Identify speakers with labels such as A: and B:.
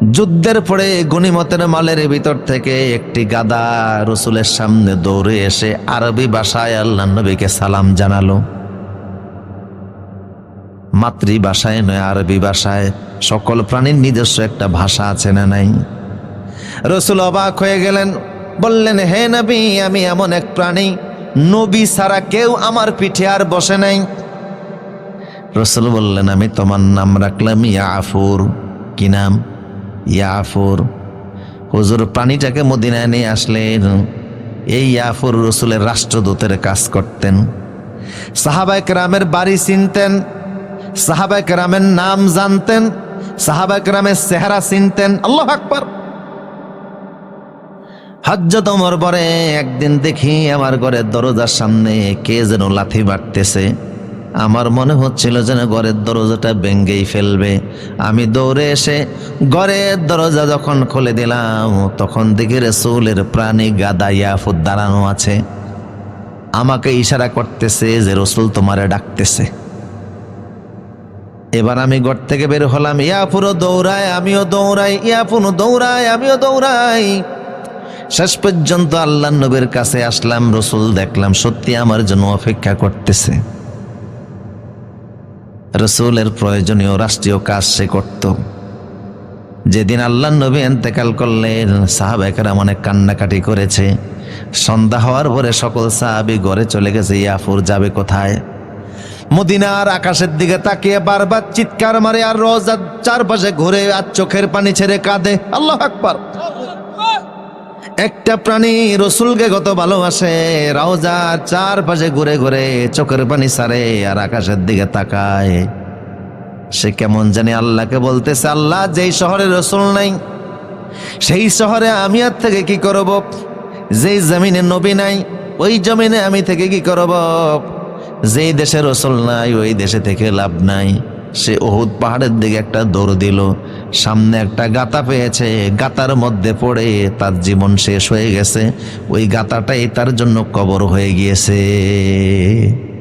A: যুদ্ধের পরে গনিমতের মালের ভিতর থেকে একটি গাদা রসুলের সামনে দৌড়ে এসে আরবি ভাষায় আল্লাহ নবীকে সালাম জানালো। মাতৃভাষায় নয়, আরবি ভাষায়। সকল প্রাণীর নিজস্ব একটা ভাষা আছে না নাই? রসুল অবাক হয়ে গেলেন, বললেন, হে নবী, আমি এমন এক প্রাণী, নবী ছাড়া কেউ আমার পিঠে আর বসে নাই। রসুল বললেন, আমি তোমার নাম রাখলাম ইয়াফুর। কি নাম? ইয়াফুর। হুজুর প্রাণীটাকে মদিনায় নিয়ে আসলেন। এই ইয়াফুর রসুলের রাষ্ট্রদূতের কাজ করতেন। সাহাবায় কেরামের বাড়ি চিনতেন। সাহাবায় কেরামের নাম জানতেন। সাহাবায় কেরামের চেহারা চিনতেন। আল্লাহ আকবর। হজ্জত পরে একদিন দেখি আমার ঘরের দরজার সামনে কে যেন লাথি মারতেছে। আমার মনে হচ্ছিল যেন ঘরের দরজাটা ভেঙ্গেই ফেলবে। আমি দৌড়ে এসে ঘরের দরজা যখন খুলে দিলাম, তখন দেখি রসুলের প্রাণী গাদা ইয়াফুদ দাঁড়ানো আছে। আমাকে ইশারা করতেছে যে রসুল তোমারে ডাকতেছে। এবার আমি ঘর থেকে বের হলাম ইয়াপুরও দৌড়ায়, আমিও দৌড়াই ইয়াপুরও দৌড়ায়, আমিও দৌড়াই। শেষ পর্যন্ত আল্লাহ নবীর কাছে আসলাম, রসুল দেখলাম সত্যি আমার জন্য অপেক্ষা করতেছে। রসুলের প্রয়োজনীয় রাষ্ট্রীয় কাজ সে করত। যেদিন আল্লাহ নবী এন্তেকাল করলেন সাহাবেকেরা অনেক কান্নাকাটি করেছে। সন্ধ্যা হওয়ার পরে সকল সাহাবি ঘরে চলে গেছে, ইয়াফুর যাবে কোথায়? মদিনার আকাশের দিকে তাকিয়ে বারবার চিৎকার মারে আর রোজার চারপাশে ঘুরে আর চোখের পানি ছেড়ে কাঁদে। আল্লাহ আকবার। একটা প্রাণী রসুলকে কত ভালোবাসে রাউজার চারপাশে ঘুরে ঘুরে চোখের পানি সারে আর আকাশের দিকে তাকায়। সে কেমন জানি আল্লাহকে বলতেছে, আল্লাহ, যেই শহরে রসুল নাই, সেই শহরে আমি আর থেকে কি করব? যেই জমিনে নবী নাই, ওই জমিনে আমি থেকে কি করব? যেই দেশে রসুল নাই, ওই দেশে থেকে লাভ নাই। সে ওহুদ পাহাড়ের দিকে একটা দৌড় দিল। সামনে একটা গাতা পেয়েছে। গাতার মধ্যে পড়ে তার জীবন শেষ হয়ে গেছে। ওই গাতাটাই তার জন্য কবর হয়ে গিয়েছে।